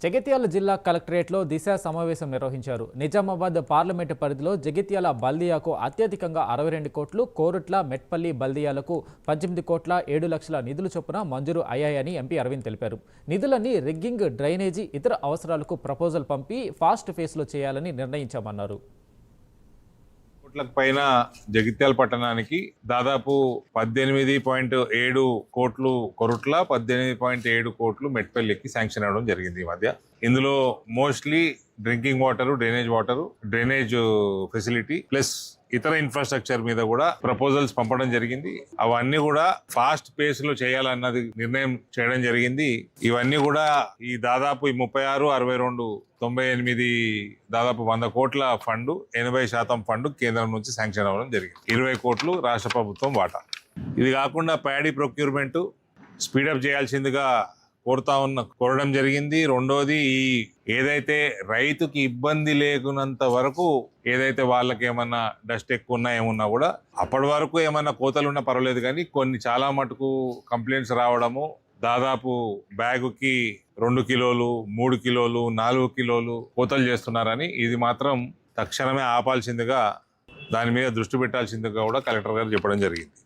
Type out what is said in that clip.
జగిత్యాల జిల్లా కలెక్టరేట్లో దిశ సమావేశం నిర్వహించారు. నిజామాబాద్ పార్లమెంటు పరిధిలో జగిత్యాల బల్దియాకు అత్యధికంగా అరవై రెండు కోట్లు కోరుట్ల మెట్పల్లి బల్దియాలకు పద్దెనిమిది కోట్ల ఏడు లక్షల నిధులు చొప్పున మంజూరు అయ్యాయని ఎంపీ అరవింద్ తెలిపారు. నిధులన్నీ రిగ్గింగ్ డ్రైనేజీ ఇతర అవసరాలకు ప్రపోజల్ పంపి ఫాస్ట్ ఫేస్లో చేయాలని నిర్ణయించామన్నారు. కోట్లకు పైన జగిత్యాల పట్టణానికి దాదాపు పద్దెనిమిది పాయింట్ ఏడు కోట్లు కొరుట్ల పద్దెనిమిది పాయింట్ ఏడు కోట్లు మెట్పల్లికి శాంక్షన్ అవ్వడం జరిగింది ఈ మధ్య. ఇందులో mostly drinking water drainage water drainage facility plus ఇతర ఇన్ఫ్రాస్ట్రక్చర్ మీద కూడా ప్రపోజల్స్ పంపడం జరిగింది. అవన్నీ కూడా ఫాస్ట్ పేస్లో చేయాలన్నది నిర్ణయం చేయడం జరిగింది. ఇవన్నీ కూడా ఈ దాదాపు ఈ ముప్పై ఆరు అరవై రెండు తొంభై ఎనిమిది దాదాపు వంద కోట్ల ఫండ్ ఎనభై శాతం ఫండ్ కేంద్రం నుంచి శాంక్షన్ అవ్వడం జరిగింది. ఇరవై కోట్లు రాష్ట్ర ప్రభుత్వం వాటా. ఇది కాకుండా ప్యాడీ ప్రొక్యూర్మెంట్ స్పీడప్ చేయాల్సిందిగా కోరుతా ఉన్న కోరడం జరిగింది. రెండోది ఈ ఏదైతే రైతుకి ఇబ్బంది లేకున్నంత వరకు ఏదైతే వాళ్ళకి ఏమన్నా డస్ట్ ఎక్కువ ఉన్నా ఏమున్నా కూడా అప్పటి వరకు ఏమన్నా కోతలు ఉన్నా పర్వాలేదు కానీ కొన్ని చాలా మటుకు కంప్లైంట్స్ రావడము దాదాపు బ్యాగుకి రెండు కిలోలు మూడు కిలోలు నాలుగు కిలోలు కోతలు చేస్తున్నారని ఇది మాత్రం తక్షణమే ఆపాల్సిందిగా దాని మీద దృష్టి పెట్టాల్సిందిగా కూడా కలెక్టర్ గారు చెప్పడం జరిగింది.